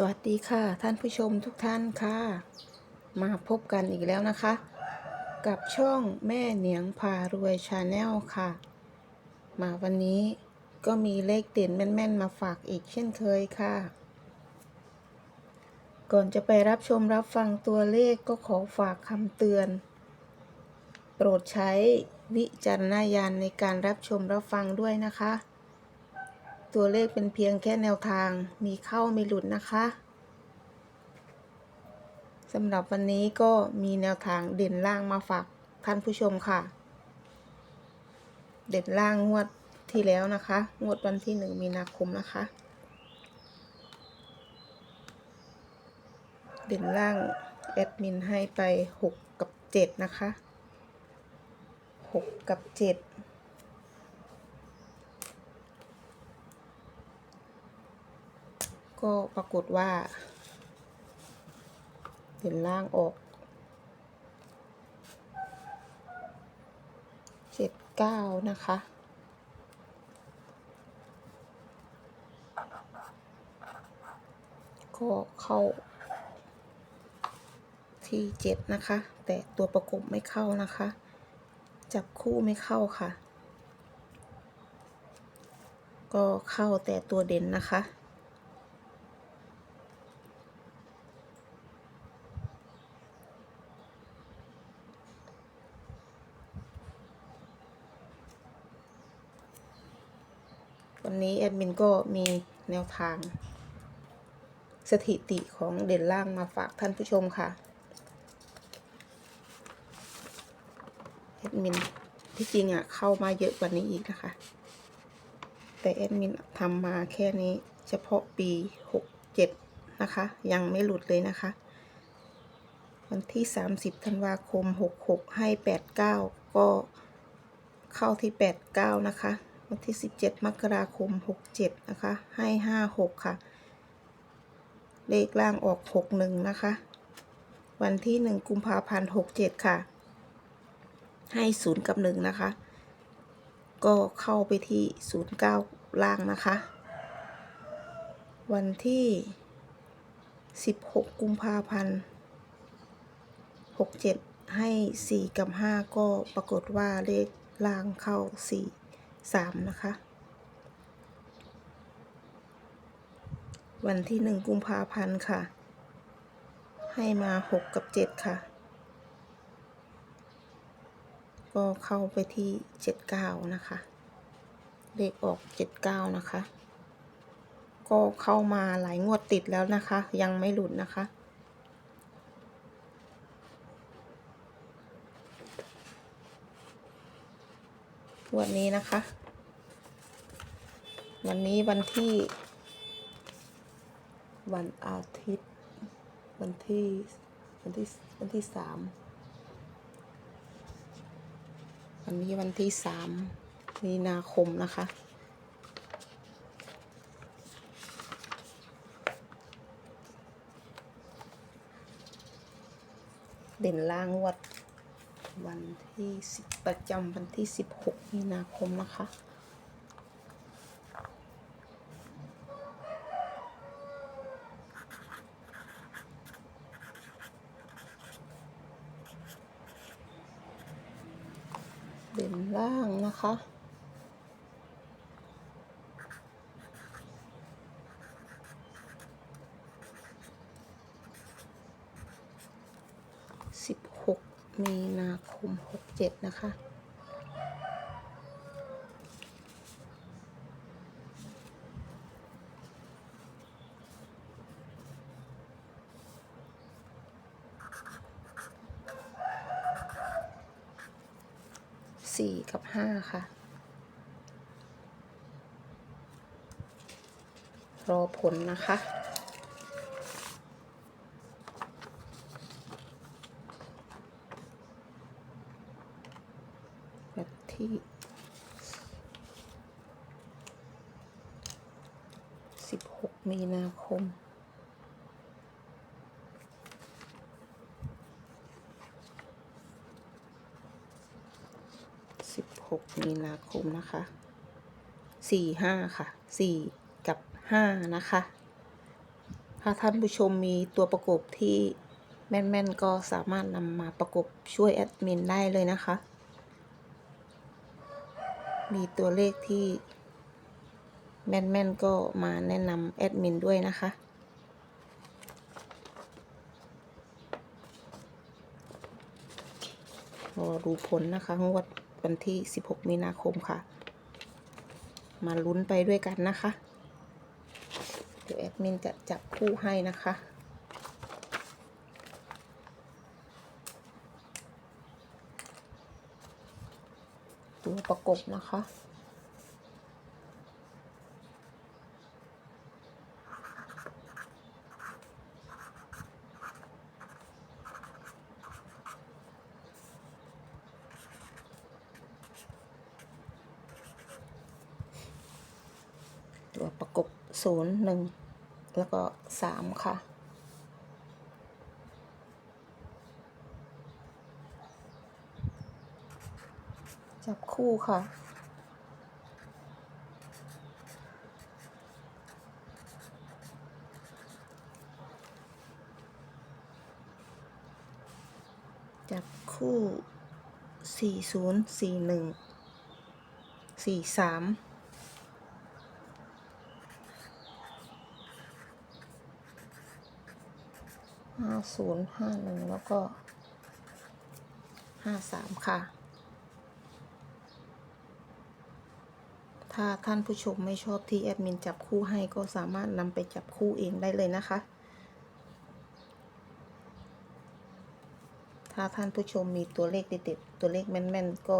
สวัสดีค่ะ ท่านผู้ชมทุกท่านค่ะ มาพบกันอีกแล้วนะคะ กับช่องแม่เหนียงพารวยชาแนลค่ะ มาวันนี้ก็มีเลขเด่นแม่น ๆ มาฝากอีกเช่นเคยค่ะ ก่อนจะไปรับชมรับฟังตัวเลขก็ขอฝากคำเตือน โปรดใช้วิจารณญาณในการรับชมรับฟังด้วยนะคะ ตัวเลขเป็นเพียงแค่แนวทาง มีเข้าไม่หลุดนะคะสำหรับวันนี้ก็มีแนวทางเด่นล่างมาฝากท่านผู้ชมค่ะ เด่นล่างงวดที่แล้วนะคะ งวดวันที่หนึ่งมีนาคมนะคะ เด่นล่างแอดมินให้ไปหกกับเจ็ดนะคะหกกับเจ็ด ก็ปรากฏว่าเห็นล่างออกเจ็ดเก้านะคะก็เข้าที่เจ็ดนะคะ แต่ตัวประกบไม่เข้านะคะ จับคู่ไม่เข้าค่ะ ก็เข้าแต่ตัวเด่นนะคะ วันนี้แอดมินก็มีแนวทาง สถิติของเด่นล่างมาฝากท่านผู้ชมค่ะแอดมินที่จริงอะเข้ามาเยอะกว่านี้อีกนะคะ แต่แอดมินทำมาแค่นี้เฉพาะปี 67 นะคะ ยังไม่หลุดเลยนะคะ วันที่ 30 ธันวาคม 66 ให้ 89 ก็เข้าที่ 89 นะคะ วันที่ 17 มกราคม 67 นะคะ ให้ 56 ค่ะ เลขล่างออก 61 นะคะ วันที่ 1 กุมภาพันธ์ 67 ค่ะ ให้ 0 กับ 1 นะคะ ก็เข้าไปที่ 09 ล่างนะคะ วันที่ 16 กุมภาพันธ์ 67 ให้ 4 กับ 5 ก็ปรากฏว่าเลขล่างเข้า 4 3นะคะ วันที่1กุมภาพันธ์ค่ะ ให้มา6กับ7ค่ะ ก็เข้าไปที่79นะคะ เลขออก79นะคะ ก็เข้ามาหลายงวดติดแล้วนะคะ ยังไม่หลุดนะคะ วันนี้นะคะ วันนี้วันที่ วันอาทิตย์ วันที่วันที่วันที่สามวันนี้วันที่สามมีนาคมนะคะเด่นล่างวัด วันที่สิบประจำวันที่สิบหกมีนาคมนะคะ เป็นล่างนะคะ สิบหก มีนาคมหกเจ็ดนะคะ สี่กับห้าค่ะ รอผลนะคะ วัน ที่สิบหกมีนาคมสิบหกมีนาคมนะคะสี่ห้าค่ะสี่กับห้านะคะถ้าท่านผู้ชมมีตัวประกบที่แม่น ๆ ก็สามารถนำมาประกบช่วยแอดมินได้เลยนะคะ มีตัวเลขที่แม่นๆก็มาแนะนำแอดมินด้วยนะคะ รอดูผลนะคะงวดวันที่ 16 มีนาคมค่ะ มาลุ้นไปด้วยกันนะคะ เดี๋ยวแอดมินจะจับคู่ให้นะคะ ตัวประกบนะคะ ตัวประกบศูนย์หนึ่งแล้วก็สามค่ะ จับคู่ค่ะจับคู่สี่ศูนย์สี่หนึ่งสี่สามห้าศูนย์ห้าหนึ่งแล้วก็ห้าสามค่ะ ถ้าท่านผู้ชมไม่ชอบที่แอดมินจับคู่ให้ก็สามารถนำไปจับคู่เองได้เลยนะคะ ถ้าท่านผู้ชมมีตัวเลขเด็ดๆตัวเลขแม่นๆ ก็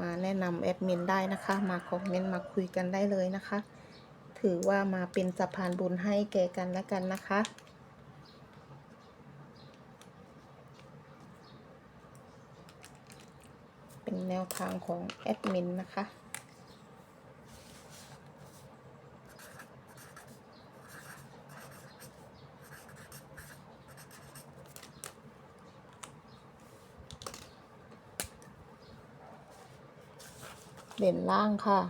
มาแนะนำแอดมินได้นะคะ มาคอมเมนต์มาคุยกันได้เลยนะคะ ถือว่ามาเป็นสะพานบุญให้แก่กันและกันนะคะเป็นแนวทางของแอดมินนะคะ เด่นล่างค่ะ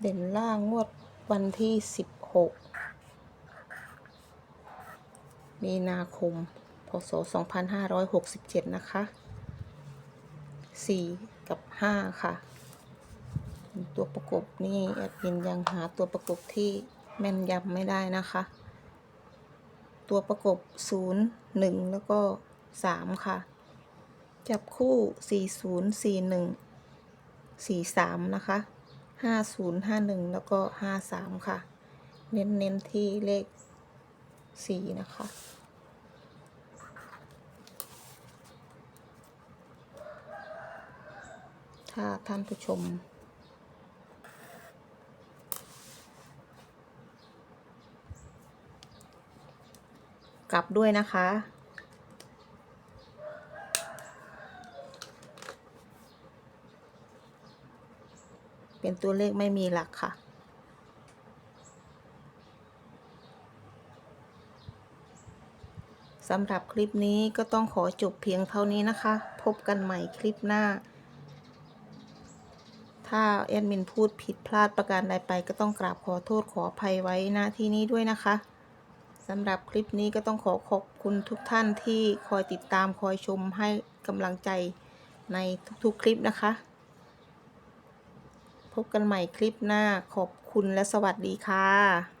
เด่นล่างงวดวันที่สิบหกมีนาคม พศ 2567 นะคะ 4 กับ 5 ค่ะ ตัวประกบนี่แอดมินยังหาตัวประกบที่แม่นยำไม่ได้นะคะ ตัวประกบ 0 1 แล้วก็ 3 ค่ะ จับคู่ 40 41 43 นะคะ 50 51 แล้วก็ 53 ค่ะ เน้นๆที่เลข 4 นะคะ ถ้าท่านผู้ชม กลับด้วยนะคะ เป็น ตัวเลขไม่มีหลักค่ะ สำหรับคลิปนี้ก็ต้องขอจบเพียงเท่านี้นะคะ พบกันใหม่คลิปหน้า ถ้าแอดมินพูดผิดพลาดประการใดไป ก็ต้องกราบขอโทษขออภัยไว้ณที่นี้ด้วยนะคะสำหรับคลิปนี้ก็ต้องขอขอบคุณทุกท่านที่คอยติดตามคอยชมให้กำลังใจในทุกๆคลิปนะคะ พบกันใหม่คลิปหน้าขอบคุณและสวัสดีค่ะ